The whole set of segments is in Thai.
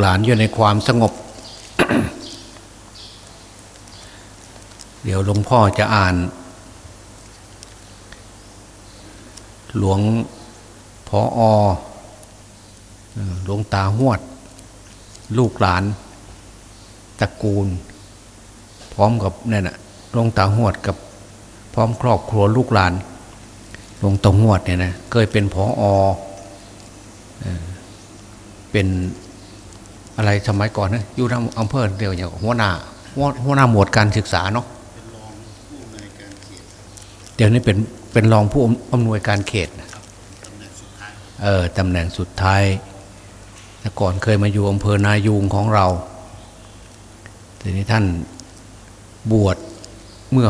หลานอยู่ในความสงบ เดี๋ยวหลวงพ่อจะอ่าน หลวงพอออหลวงตาหวด ลูกหลานตระกูล พร้อมกับเนี่ยนะหลวงตาหวดกับพร้อมครอบครัวลูกหลานหลวงตาหวดเนี่ยนะเคยเป็นพอออเป็น อะไรสมัยก่อนนะอยู่ทางอำเภอเดียวอย่างหัวหน้าหัวหัวหน้าหมวดการศึกษาเนาะเดี๋ยวนี้เป็นเป็นรองผู้อำนวยการเขตนะเออตำแหน่งสุดท้ายแต่ก่อนเคยมาอยู่อำเภอนายูงของเราทีนี้ท่านบวชเมื่อ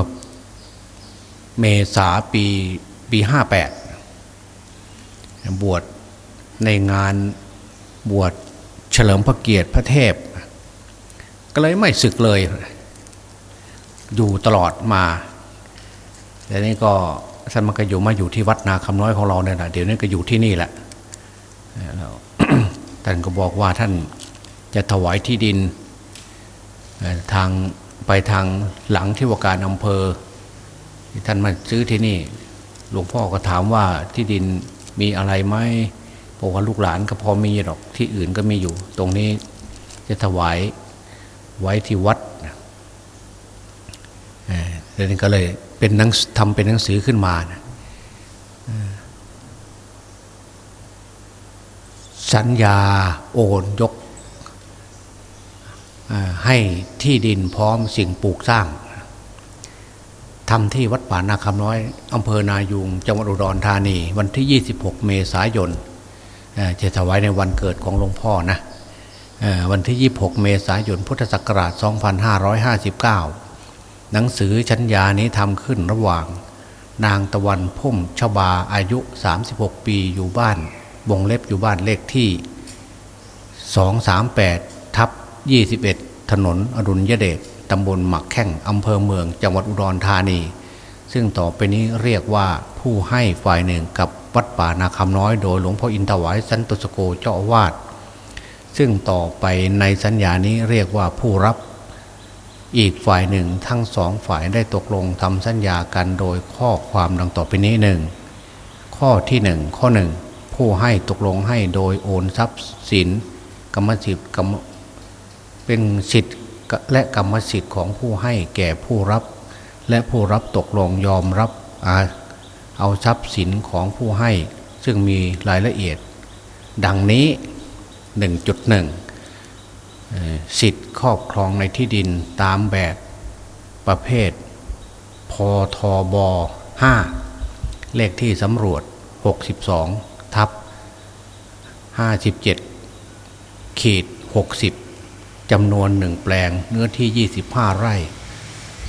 เมษาปีปีห้าแปดบวชในงานบวช เฉลิมพระเกียรติพระเทพ ก็เลยไม่ศึกเลย อยู่ตลอดมาแต่นี้ก็ท่านมันก็อยู่มาอยู่ที่วัดนาคำน้อยของเราเนี่ยแหละเดี๋ยวนี้ก็อยู่ที่นี่แหละแล้วท่านก็บอกว่าท่านจะถวายที่ดินทางไปทางหลังที่ว่าการอำเภอที่ท่านมาซื้อที่นี่ หลวงพ่อก็ถามว่าที่ดินมีอะไรไหม บอกว่าลูกหลานก็พอมีหรอกที่อื่นก็มีอยู่ ตรงนี้จะถวายไว้ที่วัดเอ่อแล้วนี่ก็เลยเป็นหนังทำเป็นหนังสือขึ้นมานะสัญญาโอนยกให้ที่ดินพร้อมสิ่งปลูกสร้างทำที่วัดป่านาคำน้อยอำเภอนายูงจังหวัดอุดรธานี วันที่ 26 เมษายน จะถวายในวันเกิดของหลวงพ่อนะวันที่ 26 เมษายนพุทธศักราช 2559 หนังสือชัญญานี้ทำขึ้นระหว่าง นางตะวันพุ่มชบาอายุ 36 ปีอยู่บ้านวงเล็บอยู่บ้านเลขที่ 238 ทับ 21 ถนนอรุณยเดชตำบลหมักแข้งอำเภอเมืองจังหวัดอุดรธานี ซึ่งต่อไปนี้เรียกว่าผู้ให้ฝ่ายหนึ่งกับ วัดป่านาคำน้อยโดยหลวงพ่ออินทวายสันตุสโกเจ้าอาวาสซึ่งต่อไปในสัญญานี้เรียกว่าผู้รับอีกฝ่ายหนึ่งทั้งสองฝ่ายได้ตกลงทำสัญญากันโดยข้อความดังต่อไปนี้หนึ่งข้อที่หนึ่งข้อหนึ่งผู้ให้ตกลงให้โดยโอนทรัพย์สินกรรมสิทธิ์เป็นสิทธิ์และกรรมสิทธิ์ของผู้ให้แก่ผู้รับ และผู้รับตกลงยอมรับอ เอาทรัพย์สินของผู้ให้ ซึ่งมีรายละเอียด ดังนี้ 1.1เอ่อสิทธิ์ครอบครองในที่ดินตามแบบประเภท พทบ 5 เลขที่สำรวจ 62 ทับ 57 ขีด 60จำนวนหนึ่งแปลงเนื้อที่ 25 ไร่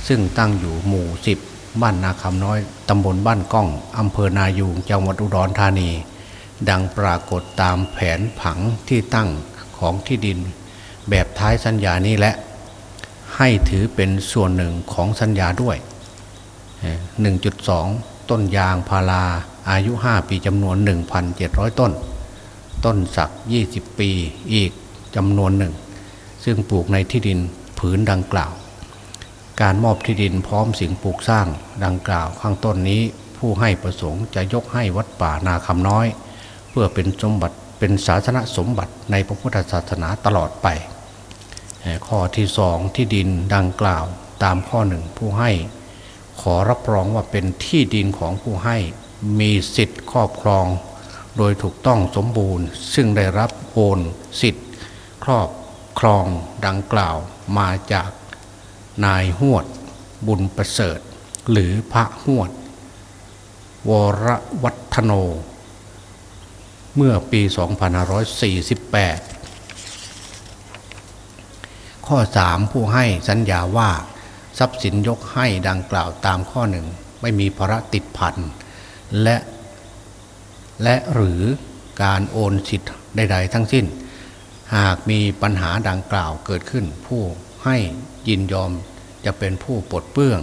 ซึ่งตั้งอยู่หมู่ 10 บ้านนาคำน้อยตำบลบ้านก้องอำเภอนายูงจังหวัดอุดรธานี ดังปรากฏตามแผนผังที่ตั้งของที่ดิน แบบท้ายสัญญานี้และ ให้ถือเป็นส่วนหนึ่งของสัญญาด้วย 1.2 ต้นยางพาราอายุ 5 ปีจำนวน 1,700 ต้น ต้นสัก 20 ปีอีกจำนวนหนึ่ง ซึ่งปลูกในที่ดินผืนดังกล่าว การมอบที่ดินพร้อมสิ่งปลูกสร้างดังกล่าวข้างต้นนี้ ผู้ให้ประสงค์จะยกให้วัดป่านาคำน้อย เพื่อเป็นสมบัติเป็นศาสนสมบัติในพระพุทธศาสนาตลอดไป ข้อที่สองที่ดินดังกล่าวตามข้อหนึ่งผู้ให้ ขอรับรองว่าเป็นที่ดินของผู้ให้มีสิทธิ์ครอบครอง โดยถูกต้องสมบูรณ์ ซึ่งได้รับโอนสิทธิ์ ครอบครองดังกล่าวมาจาก นายหวด บุญประเสริฐ หรือพระหวด วรวัฒโน เมื่อปี 2548 ข้อ 3 ผู้ให้สัญญาว่าทรัพย์สินยกให้ดังกล่าวตามข้อหนึ่งไม่มีภาระติดพันและและหรือการโอนสิทธิ์ใด ๆ ทั้งสิ้น หากมีปัญหาดังกล่าวเกิดขึ้นผู้ ให้ยินยอมจะเป็นผู้ปลดเปื้อง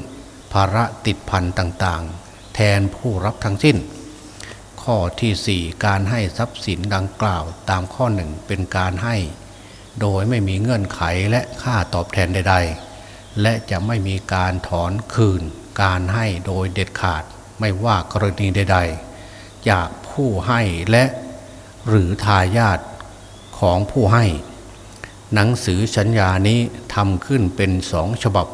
ภาระติดพันต่างๆ แทนผู้รับทั้งสิ้น ข้อที่ 4 การให้ทรัพย์สินดังกล่าวตามข้อหนึ่งเป็นการให้ โดยไม่มีเงื่อนไขและค่าตอบแทนใด ๆ และจะไม่มีการถอนคืน การให้โดยเด็ดขาดไม่ว่ากรณีใด ๆ จากผู้ให้และหรือทายาทของผู้ให้ หนังสือสัญญานี้ทำขึ้นเป็นสองฉบับ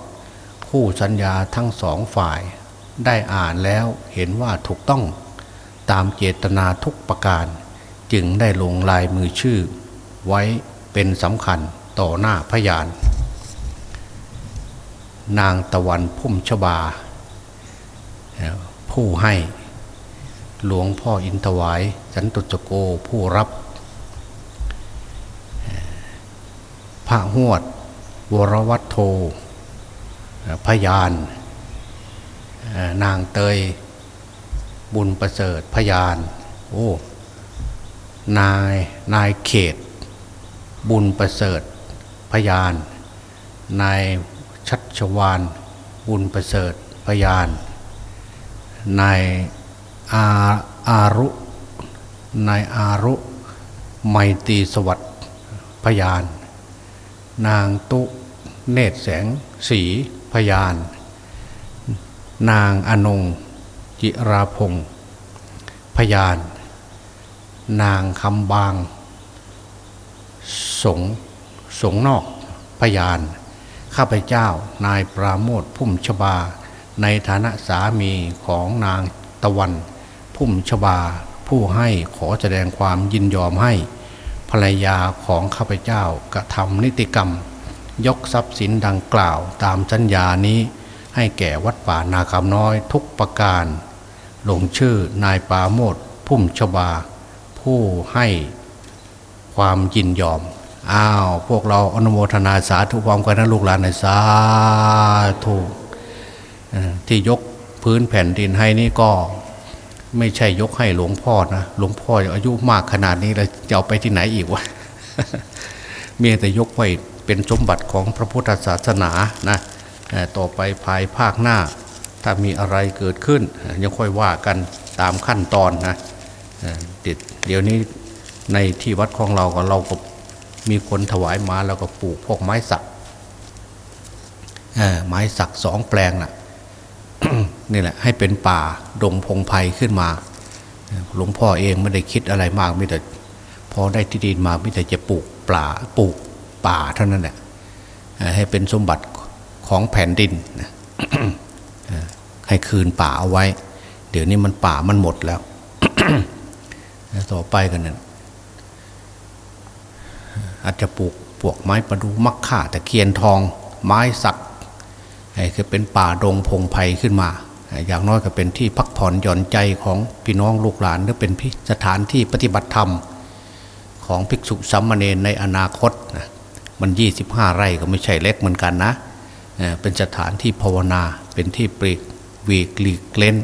ผู้สัญญาทั้งสองฝ่าย ได้อ่านแล้วเห็นว่าถูกต้องตามเจตนาทุกประการ จึงได้ลงลายมือชื่อ ไว้เป็นสำคัญต่อหน้าพยาน นางตะวันพุ่มชบา ผู้ให้หลวงพ่ออินทวาย สันตุจโกผู้รับ พระหวด วรวัตโทพยาน นางเตย บุญประเสริฐพยาน โอ้ นายนายเขต บุญประเสริฐพยาน นายชัชวาน บุญประเสริฐพยาน นายอาอารุนายอารุไมตรีสวัสดิ์พยาน นางตุเนตรแสงสีพยาน นางอนง จิราพงศ์พยาน นางคำบาง สงสงนอกพยาน ข้าพเจ้านายปราโมทพุ่มชบา ในฐานะสามีของนางตะวัน พุ่มชบา ผู้ให้ขอแสดงความยินยอมให้ ภรรยาของข้าพเจ้ากระทำนิติกรรม ยกทรัพย์สินดังกล่าวตามสัญญานี้ ให้แก่วัดป่านาคำน้อยทุกประการ ลงชื่อนายปาโมทพุ่มชบา ผู้ให้ความยินยอม อ้าว พวกเราอนุโมทนาสาธุความกันนะลูกหลานในสาธุที่ยกพื้นแผ่นดินให้นี่ก็ ไม่ใช่ยกให้หลวงพ่อนะหลวงพ่ออายุมากขนาดนี้แล้วจะเอาไปที่ไหนอีกวะเมียแต่ยกไว้เป็นสมบัติของพระพุทธศาสนานะต่อไปภายภาคหน้า ถ้ามีอะไรเกิดขึ้น ยังค่อยว่ากันตามขั้นตอนนะเดี๋ยวนี้ในที่วัดของเราก็เราก็มีคนถวายมาแล้วก็ปลูกพวกไม้สักไม้สักสองแปลงน่ะ นี่แหละให้เป็นป่าดงพงไพ่ขึ้นมา หลวงพ่อเองไม่ได้คิดอะไรมากมิแต่พอได้ที่ดินมามิแต่จะปลูกป่าปลูกป่าเท่านั้นแหละให้เป็นสมบัติของแผ่นดินนะให้คืนป่าเอาไว้ เดี๋ยวนี้มันป่ามันหมดแล้ว ต่อไปกันนี่ยอาจจะปลูกปวกไม้ประดูมักข่าต่เคียนทอง ไม้สักให้คือเป็นป่าดงพงไพ่ขึ้นมา อย่างน้อยก็เป็นที่พักผ่อนหย่อนใจของพี่น้องลูกหลานหรือเป็นสถานที่ปฏิบัติธรรม ของภิกษุสัมมาเนรในอนาคตนะมัน 25 ไร่ก็ไม่ใช่เล็กเหมือนกันนะเป็นสถานที่ภาวนาเป็นที่ปลีกวีกลีกเล่น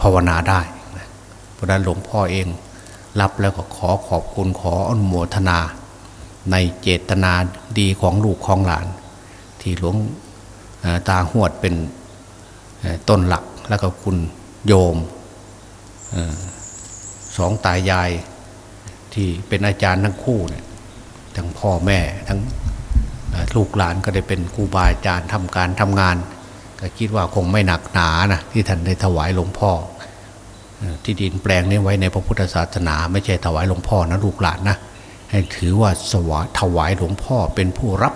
ภาวนาได้เพราะนั้นหลวงพ่อเองรับแล้วก็ขอขอบคุณขออนุโมทนา ในเจตนาดีของลูกของหลาน ที่หลวงตาหวดเป็น ต้นหลักแล้วก็คุณโยมสองตายายที่เป็นอาจารย์ทั้งคู่เนี่ยทั้งพ่อแม่ทั้งลูกหลานก็ได้เป็นครูบาอาจารย์ทำการทำงาน ก็คิดว่าคงไม่หนักหนานะที่ท่านได้ถวายหลวงพ่อเอ่อที่ดินแปลงนี้ไว้ในพระพุทธศาสนา ไม่ใช่ถวายหลวงพ่อนะลูกหลานนะให้ถือว่าสวะถวายหลวงพ่อเป็นผู้รับ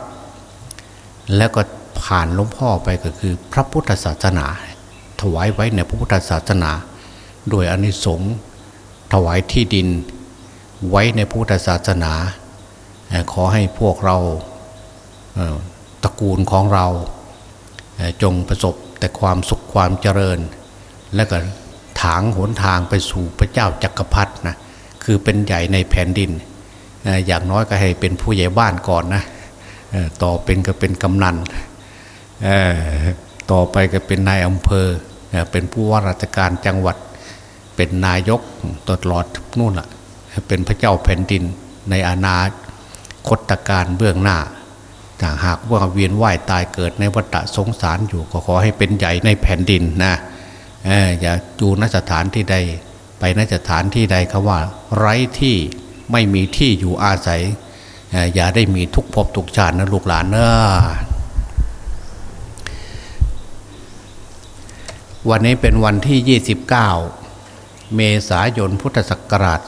แล้วก็ ผ่านหลวงพ่อไปก็คือพระพุทธศาสนา ถวายไว้ในพระพุทธศาสนา โดยอนิสงส์ถวายที่ดินไว้ในพุทธศาสนา ขอให้พวกเราตระกูลของเราจงประสบแต่ความสุขความเจริญ และก็ถางหนทางไปสู่พระเจ้าจักรพรรดินะคือเป็นใหญ่ในแผ่นดิน อย่างน้อยก็ให้เป็นผู้ใหญ่บ้านก่อนนะต่อเป็นก็เป็นกำนัน ต่อไปก็เป็นนายอำเภอเป็นผู้ว่าราชการจังหวัด เป็นนายกตลอดนู่นล่ะเป็นพระเจ้าแผ่นดินในอนาคตการเบื้องหน้าถ้าหากว่าเวียนว่ายตายเกิดในวัฏสงสารอยู่ก็ขอให้เป็นใหญ่ในแผ่นดินนะอ่ออย่าจูนสถานที่ใด ไปนสถานที่ใดเขาว่า ไร้ที่ไม่มีที่อยู่อาศัยเอ่ออย่าได้มีทุกภพทุกชาตินะลูกหลานเนอะ วันนี้เป็นวันที่ 29 เมษายนพุทธศักราช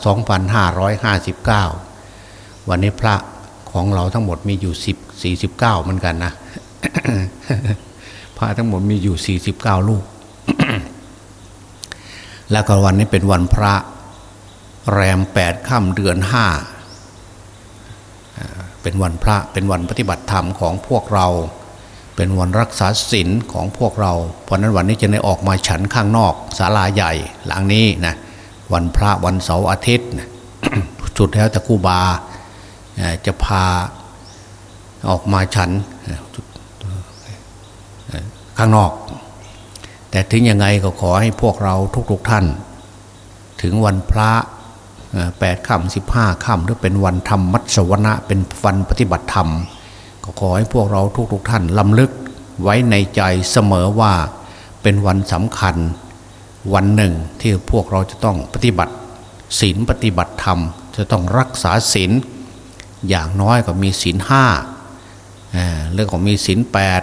2559 วันนี้พระของเราทั้งหมดมีอยู่ 10 49 เหมือนกันนะ พระทั้งหมดมีอยู่ 49 ลูก แล้วก็วันนี้เป็นวันพระแรมแปดค่ำเดือนห้าเป็นวันพระเป็นวันปฏิบัติธรรมของพวกเรา เป็นวันรักษาศีลของพวกเรา เพราะนั้นวันนี้จะได้ออกมาฉันข้างนอกศาลาใหญ่หลังนี้นะวันพระวันเสาร์อาทิตย์นะสุดแล้วแต่ครูบาจะพาออกมาฉันข้างนอก แต่ถึงยังไงก็ขอให้พวกเราทุกๆท่าน ถึงวันพระแปดค่ำสิบห้าค่ำหรือเป็นวันธรรมมัสวนะเป็นวันปฏิบัติธรรม ก็ขอให้พวกเราทุกๆท่านลำลึกไว้ในใจเสมอว่าเป็นวันสำคัญวันหนึ่งที่พวกเราจะต้องปฏิบัติศีลปฏิบัติธรรม จะต้องรักษาศีลอย่างน้อยก็มีศีลห้าเรื่องของมีศีลแปด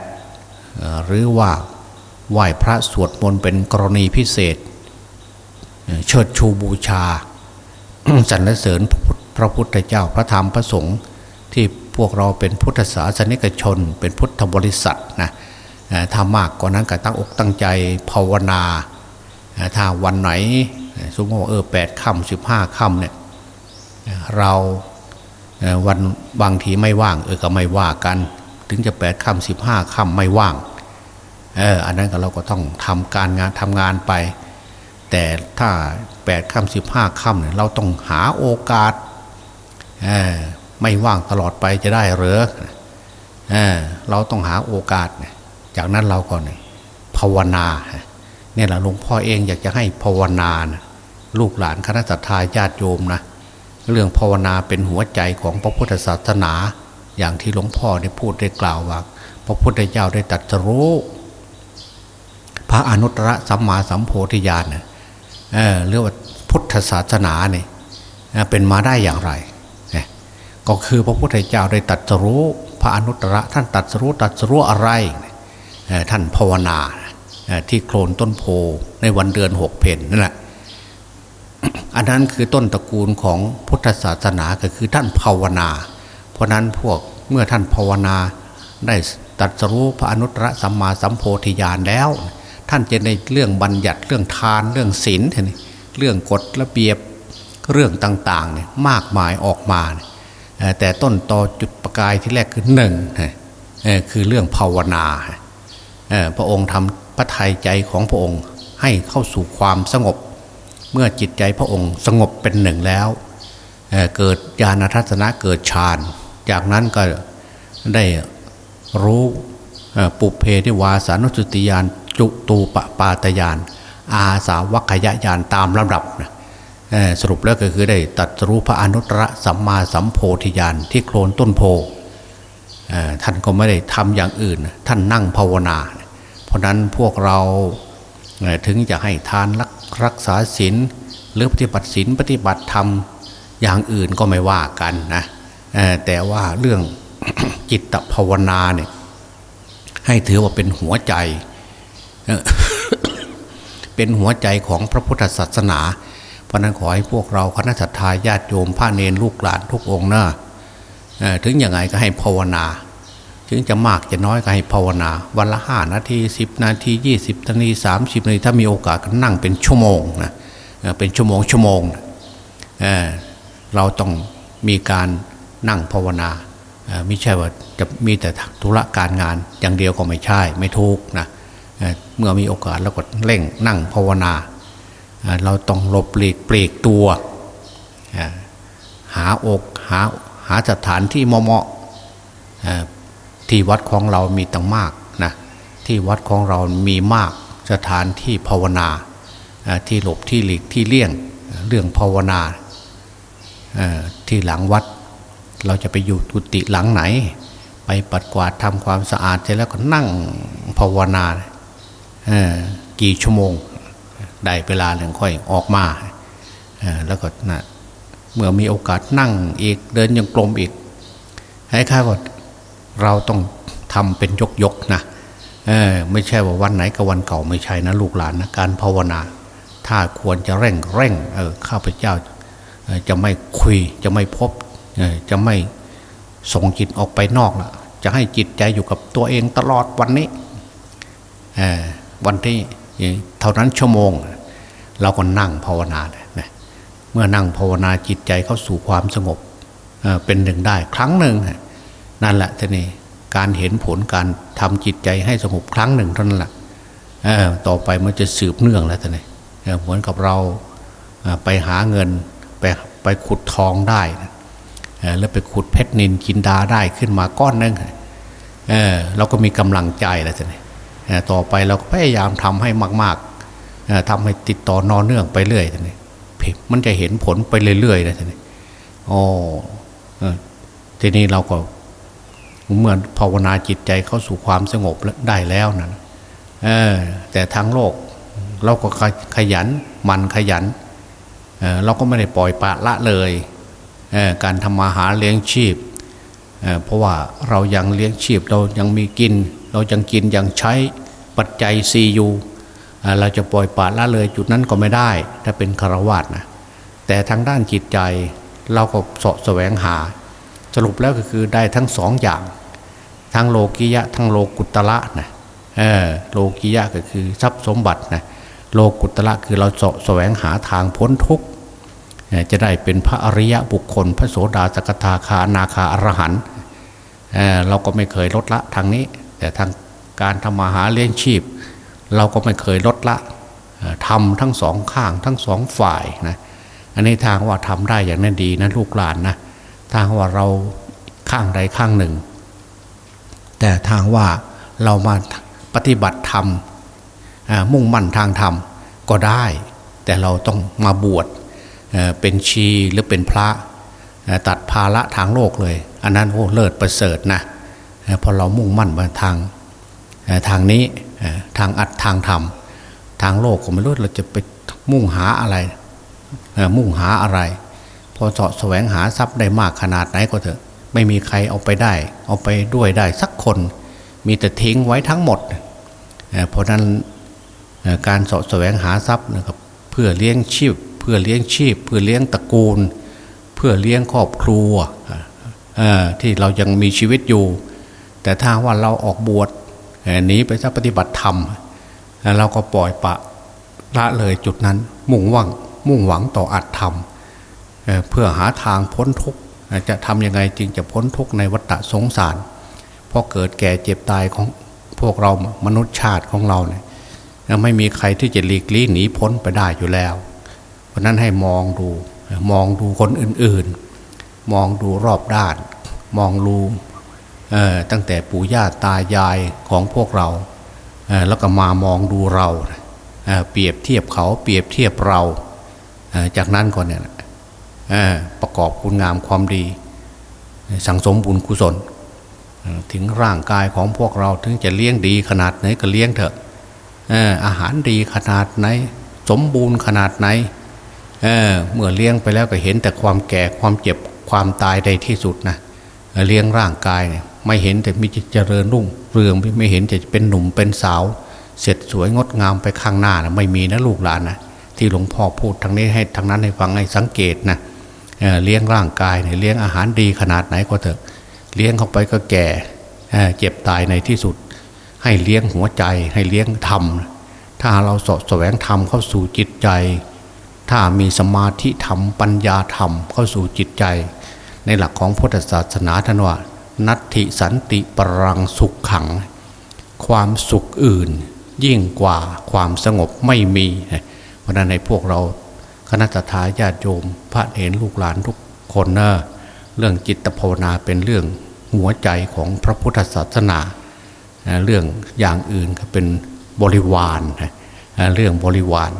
หรือว่าไหว้พระสวดมนต์เป็นกรณีพิเศษ เชิดชูบูชาสรรเสริญพระพุทธเจ้าพระธรรมพระสงฆ์ที่ พวกเราเป็นพุทธศาสนิกชน เป็นพุทธบริษัทนะถ้ามากกว่านั้นก็ตั้งอกตั้งใจภาวนาถ้าวันไหนสมมติว่าเออแปดค่ำสิบห้าค่ำเนี่ยเราวันบางทีไม่ว่างเออก็ไม่ว่ากัน ถึงจะแปดค่ำสิบห้าค่ำไม่ว่างเอออันนั้นก็เราก็ต้องทำการงานทำงานไป แต่ถ้าแปดค่ำสิบห้าค่ำเนี่ยเราต้องหาโอกาสเออ ไม่ว่างตลอดไปจะได้เหรือเออเราต้องหาโอกาส จากนั้นเราก็นภาวนาเนี่ยแหละหลวงพ่อเองอยากจะให้ภาวนานะลูกหลานคณะสัตยาญาติโยมนะเรื่องภาวนาเป็นหัวใจของพระพุทธศาสนา อย่างที่หลวงพ่อได้พูดได้กล่าวว่า พระพุทธเจ้าได้ตรัสรู้พระอนุตตรสัมมาสัมโพธิญาณเนี่ยเรียกว่าพุทธศาสนาเนี่ยเป็นมาได้อย่างไร ก็คือพระพุทธเจ้าได้ตรัสรู้ พระอนุตตรท่านตรัสรู้ตรัสรู้อะไร ท่านภาวนาที่โคลนต้นโพในวันเดือนหกเพนนั่นแหละอันนั้นคือต้นตระกูลของพุทธศาสนาก็คือท่านภาวนา เพราะนั้นพวกเมื่อท่านภาวนาได้ตรัสรู้พระอนุตตรสัมมาสัมโพธิญาณแล้ว ท่านจะในเรื่องบัญญัติเรื่องทานเรื่องศีลเนี่ยเรื่องกฎระเบียบเรื่องต่างๆเนี่ยมากมายออกมาเนี่ย แต่ต้นตอจุดประกายที่แรกคือหนึ่งคือเรื่องภาวนาพระองค์ทำพระทัยใจของพระองค์ให้เข้าสู่ความสงบ เมื่อจิตใจพระองค์สงบเป็นหนึ่งแล้วเเกิดญาณทัศนะเกิดฌาน จากนั้นก็ได้รู้ปุเพนิวาสานุสติยานจุตูปปาตยาน อาสาวัคยายานตามลำดับนะ สรุปแล้วก็คือได้ตัดรู้พระอนุตตรสัมมาสัมโพธิญาณที่โคลนต้นโพท่านก็ไม่ได้ทำอย่างอื่น ท่านนั่งภาวนา เพราะนั้นพวกเราถึงจะให้ทานรักรักษาศีลหรือปฏิบัติศีลปฏิบัติธรรมอย่างอื่นก็ไม่ว่ากันนะแต่ว่าเรื่องจิตภาวนาเนี่ยให้ถือว่าเป็นหัวใจ เป็นหัวใจของพระพุทธศาสนา ราะนั้นขอให้พวกเราคณะสัตยาญาติโยมพระเนรลูกหลานทุกองค์นะเอ่อถึงยังไงก็ให้ภาวนา ถึงจะมากจะน้อยก็ให้ภาวนา วันละห้านาทีสิบนาทียี่สิบนาทีสามสิบนาทีถ้ามีโอกาสก็นั่งเป็นชั่วโมงนะเป็นชั่วโมงชั่วโมงนะเเราต้องมีการนั่งภาวนาไม่ใช่ว่าจะมีแต่ธุระการงานอย่างเดียวก็ไม่ใช่ไม่ถูกนะเเมื่อมีโอกาสเราก็เร่งนั่งภาวนา เราต้องหลบหลีกปลีกตัวหาอกหาหาสถานที่เหมาะๆที่วัดของเรามีตั้งมากนะที่วัดของเรามีมากสถานที่ภาวนาที่หลบที่หลีกที่เลี่ยงเรื่องภาวนาที่หลังวัด เราจะไปอยู่กุฏิหลังไหน ไปปัดกวาดทำความสะอาดเสร็จแล้วก็นั่งภาวนากี่ชั่วโมง ได้เวลาหนึ่งค่อยออกมาแล้วก็นะเมื่อมีโอกาสนั่งอีกเดินยังกลมอีก ให้ข้าก็เราต้องทำเป็นยกยกนะไม่ใช่ว่าวันไหนกับวันเก่าไม่ใช่นะลูกหลานนะการภาวนา ถ้าควรจะเร่งเร่งเออข้าพเจ้าจะไม่คุยจะไม่พบจะไม่ส่งจิตออกไปนอกละจะให้จิตใจอยู่กับตัวเองตลอดวันนี้วันที่ เท่านั้นชั่วโมง เราก็นั่งภาวนาเลยนะเมื่อนั่งภาวนาจิตใจเข้าสู่ความสงบเป็นหนึ่งได้ครั้งหนึ่งนั่นแหละทีนี้การเห็นผลการทำจิตใจให้สงบครั้งหนึ่งเท่านั้นแหละต่อไปมันจะสืบเนื่องแล้วทีนี้เอ่อเหมือนกับเราไปหาเงินไปไปขุดทองได้นะแล้วไปขุดเพชรนินจินดาได้ขึ้นมาก้อนหนึงเออเราก็มีกำลังใจแล้วทีนี้เอ่อ ต่อไปเราก็พยายามทำให้มากๆเอ่อทำให้ติดต่อนอนเนื่องไปเรื่อยนี้มันจะเห็นผลไปเรื่อยๆนะทีนี้อ๋อเออทีนี้เราก็เมื่อภาวนาจิตใจเข้าสู่ความสงบแล้วได้แล้วนั่นเออแต่ทางโลกเราก็ขยันมันขยันเเราก็ไม่ได้ปล่อยปละละเลยเการทำมาหาเลี้ยงชีพเเพราะว่าเรายังเลี้ยงชีพเรายังมีกิน เรายังกินยังใช้ปัจจัยซีอยู่เราจะปล่อยปละละเลยจุดนั้นก็ไม่ได้ ถ้าเป็นคารวาสนะแต่ทางด้านจิตใจเราก็สาะแสวงหา สรุปแล้วก็คือได้ทั้งสองอย่าง ทั้งโลกิยะ ทั้งโลกุตละนะเออโลกิยะก็คือทรัพย์สมบัตินะโลกุตละคือเราสาะแสวงหาทางพ้นทุกข์จะได้เป็นพระอริยะบุคคล พระโสดาสกทาคานาคาอรหันต์เราก็ไม่เคยลดละทางนี้ แต่ทางการทำมาหาเลี้ยงชีพ เราก็ไม่เคยลดละทำทั้งสองข้างทั้งสองฝ่ายนะอันนี้ทางว่าทำได้อย่างนั้นดีนะลูกหลานนะทางว่าเราข้างใดข้างหนึ่ง แต่ทางว่าเรามาปฏิบัติธรรมมุ่งมั่นทางธรรมก็ได้ แต่เราต้องมาบวชเป็นชีหรือเป็นพระตัดภาระทางโลกเลย อันนั้นโอ้เลิศประเสริฐนะ พอเรามุ่งมั่นมาทางทางนี้ทางอัดทางธรรมทางโลกก็ไม่รู้เราจะไปมุ่งหาอะไรมุ่งหาอะไร พอเสาะแสวงหาทรัพย์ได้มากขนาดไหนก็เถอะ ไม่มีใครเอาไปได้ เอาไปด้วยได้สักคน มีแต่ทิ้งไว้ทั้งหมดเพราะนั้นการเสาะแสวงหาทรัพย์นะครับเพื่อเลี้ยงชีพ เพื่อเลี้ยงชีพ เพื่อเลี้ยงตระกูล เพื่อเลี้ยงครอบครัวที่เรายังมีชีวิตอยู่ แต่ถ้าว่าเราออกบวชหนีไปสักปฏิบัติธรรมเอ่อเราก็ปล่อยปะละเลยจุดนั้น มุ่งหวังมุ่งหวังต่ออัตธรรมเพื่อหาทางพ้นทุกข์จะทำยังไงจึงจะพ้นทุกข์ในวัฏสงสารเพราะเกิดแก่เจ็บตายของพวกเรามนุษย์ชาติของเราเนี่ยไม่มีใครที่จะหลีกลี่หนีพ้นไปได้อยู่แล้ว เพราะนั้นให้มองดูมองดูคนอื่นๆ มองดูรอบด้าน มองดู ตั้งแต่ปู่ย่าตายายของพวกเราเแล้วก็มามองดูเราเเปรียบเทียบเขาเปรียบเทียบเราเจากนั้นก่อนเนี่ยประกอบคุณงามความดี สังสมบุญกุศล ถึงร่างกายของพวกเราถึงจะเลี้ยงดีขนาดไหนก็เลี้ยงเถอะอาหารดีขนาดไหน สมบูรณ์ขนาดไหนเเมื่อเลี้ยงไปแล้วก็เห็นแต่ความแก่ความเจ็บความตายใดที่สุดนะเอ่อเลี้ยงร่างกายเนี่ย ไม่เห็นแต่มีเจริญรุ่งเรืองไม่เห็นจะเป็นหนุ่มเป็นสาว เสร็จสวยงดงามไปข้างหน้านะไม่มีนะลูกหลานนะที่หลวงพ่อพูดทางนี้ให้ทางนั้นให้ฟังให้สังเกตนะเเลี้ยงร่างกายเนี่ยเลี้ยงอาหารดีขนาดไหนก็เถอะ เลี้ยงเข้าไปก็แก่เเจ็บตายในที่สุด ให้เลี้ยงหัวใจ ให้เลี้ยงธรรม ถ้าเราสอดแสวงธรรมเข้าสู่จิตใจ ถ้ามีสมาธิธรรมปัญญาธรรมเข้าสู่จิตใจ ในหลักของพุทธศาสนาท่านว่า นัตถิสันติปรังสุขขัง ความสุขอื่น ยิ่งกว่าความสงบไม่มี เพราะนั้นในพวกเราคณะทาญาติโยม พระเห็นลูกหลานทุกคนเนะเรื่องจิตภาวนาเป็นเรื่องหัวใจของพระพุทธศาสนา เรื่องอย่างอื่นก็เป็นบริวารเรื่องบริวาร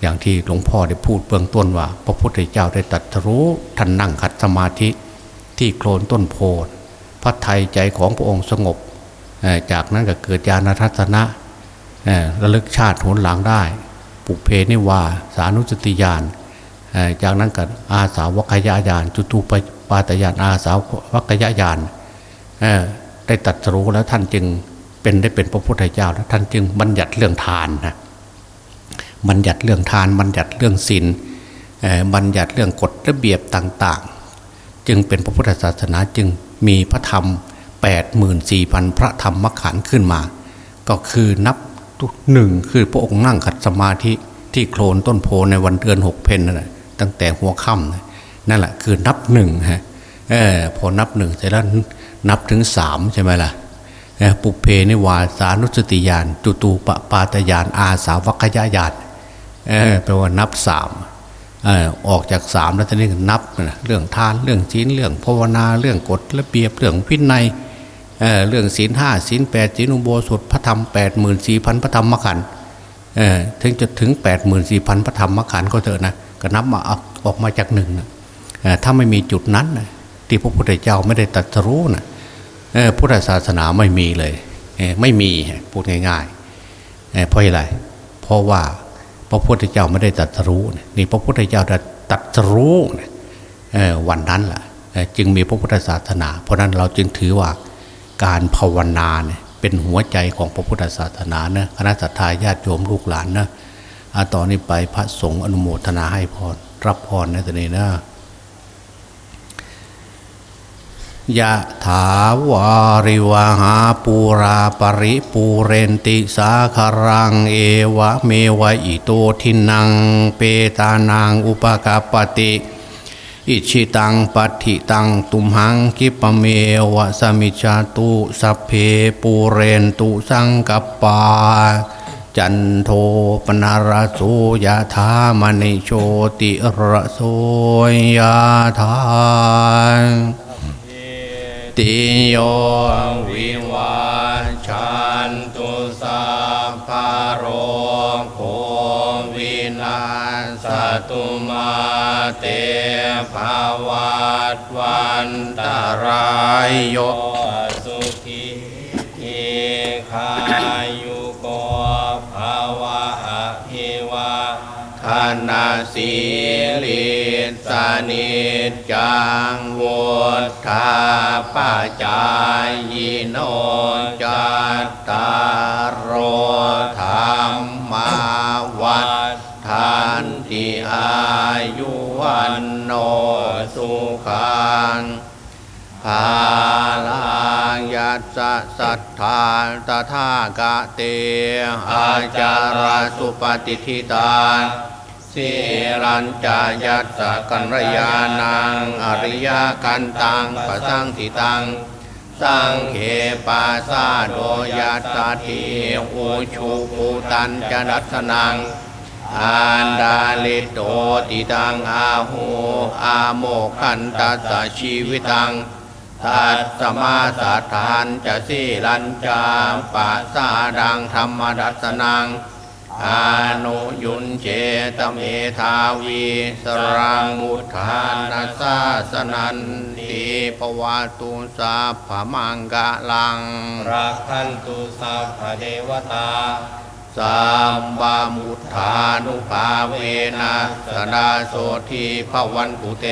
อย่างที่หลวงพ่อได้พูดเบื้องต้นว่า พระพุทธเจ้าได้ตรัสรู้ท่านนั่งขัดสมาธิที่โคลนต้นโพธิ์ ระไทยใจของพระองค์สงบ จากนั้นก็เกิดญาณทัศนะระลึกชาติหนหลังได้ ปุเพนิวา สานุสติญาณจากนั้นก็อาสาวกยญาณจุตูปปาตญาณอาสาวกยญาณได้ตัดรู้แล้วท่านจึงเป็นได้เป็นพระพุทธเจ้าแล้วท่านจึงบัญญัติเรื่องทานนะบัญญัติเรื่องทานบัญญัติเรื่องศีลบัญญัติเรื่องกฎระเบียบต่าง ๆ จึงเป็นพระพุทธศาสนาจึง มีพระธรรม 84,000 พระธรรมขันธ์ขึ้นมา ก็คือนับหนึ่งคือพระองค์นั่งขัดสมาธิที่โคลนต้นโพในวันเดือนหกเพนนั่นแหละตั้งแต่หัวค่ำนั่นแหละคือนับหนึ่งฮะออพอนับหนึ่งเสร็จแล้วนับถึงสามใช่ไหมล่ะปุเพนิวาสานุสติญาณจุตูปปาตญาณอาสาวัคยญาณเออแปลว่านับสาม ออกจากสามแล้วทีนี้ก็นับเรื่องทานเรื่องศีลเรื่องภาวนาเรื่องกฎระเบียบเรื่องพินัยเเรื่องศีลห้าศีลแปดศีลอุโบสถพระธรรมแปดหมื่นสี่พันพระธรรมขันธ์ถึงจะถึงแปดหมื่นสี่พันพระธรรมขันธ์ก็เถอะนะก็นับมาออกมาจากหนึ่งนะถ้าไม่มีจุดนั้นนะที่พระพุทธเจ้าไม่ได้ตรัสรู้นะพุทธศาสนาไม่มีเลยไม่มีพูดง่ายๆเพราะอะไรเพราะว่า พระพุทธเจ้าไม่ได้ตัดรู้นี่พระพุทธเจ้าได้ตัดรู้วันนั้นแหละจึงมีพระพุทธศาสนา เพราะฉะนั้นเราจึงถือว่าการภาวนาเนี่ยเป็นหัวใจของพระพุทธศาสนานะคณะสัตยาญาติโยมลูกหลานนะอาต่อนนี้ไปพระสงฆ์อนุโมทนาให้พรรับพรในตอนนี้นะ ยะถาวาริวหาปูราปริปูเรนติสาคารังเอวะเมวะอิโตทินังเปตานางอุปกาปติอิชิตังปัฏฐิตังตุมหังคิปเมวะสมิจาตุสัพเพปูเรนตุสังกปา จันโทปนารโสยะธามณิโชติระโสยะธา ติโยวิวาชันตุสัพพโรโควินาสตุมาเตภวัตวันตรายโยสุขีทีขายุโกภาวะอภิวาทนาสีลิ สานิจจังวุธาปจจายโนจัตตารโอธรรมาวัฏทานติอายุวันโนสุขังภาลังยัสสะสัทธาตถากะเตอาจารสุปฏิทิตา สิรัญจายัสสกัญรยานังอริยกันตังปะสังทิตัง สังเขปาสาโดยัสสะทีอุชุปุตันจนัสนังอันดาลิโตติตังอาหูอาโมคันตัสชีวิตังตัดสมาสัทานจะสีลัญจามปะสาดังธรรมดัสนัง อานุยุนเจตเมทาวีสรังมุทานาสาสนันติปวาตุสาพมังกะลังรักขันตุสัพพเทวตาสัมบามุทธานุภาเวนะสดาโสทีพวันตุเต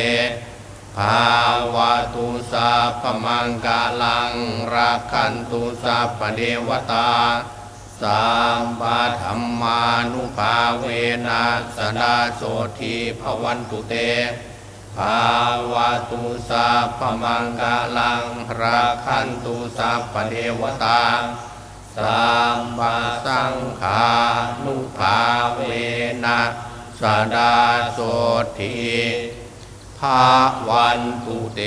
ภาวะตุสัพพมังกาลังรักขันตุสัพพเทวตา สัมปะธรรมานุภาเวนะสดาโสทีพวันตุเตภาวะตุสัพมังกาลังรักขันตุสัพพเทวตาสัมมาสังขานุภาเวนะสดาโสทีภาวันตุเต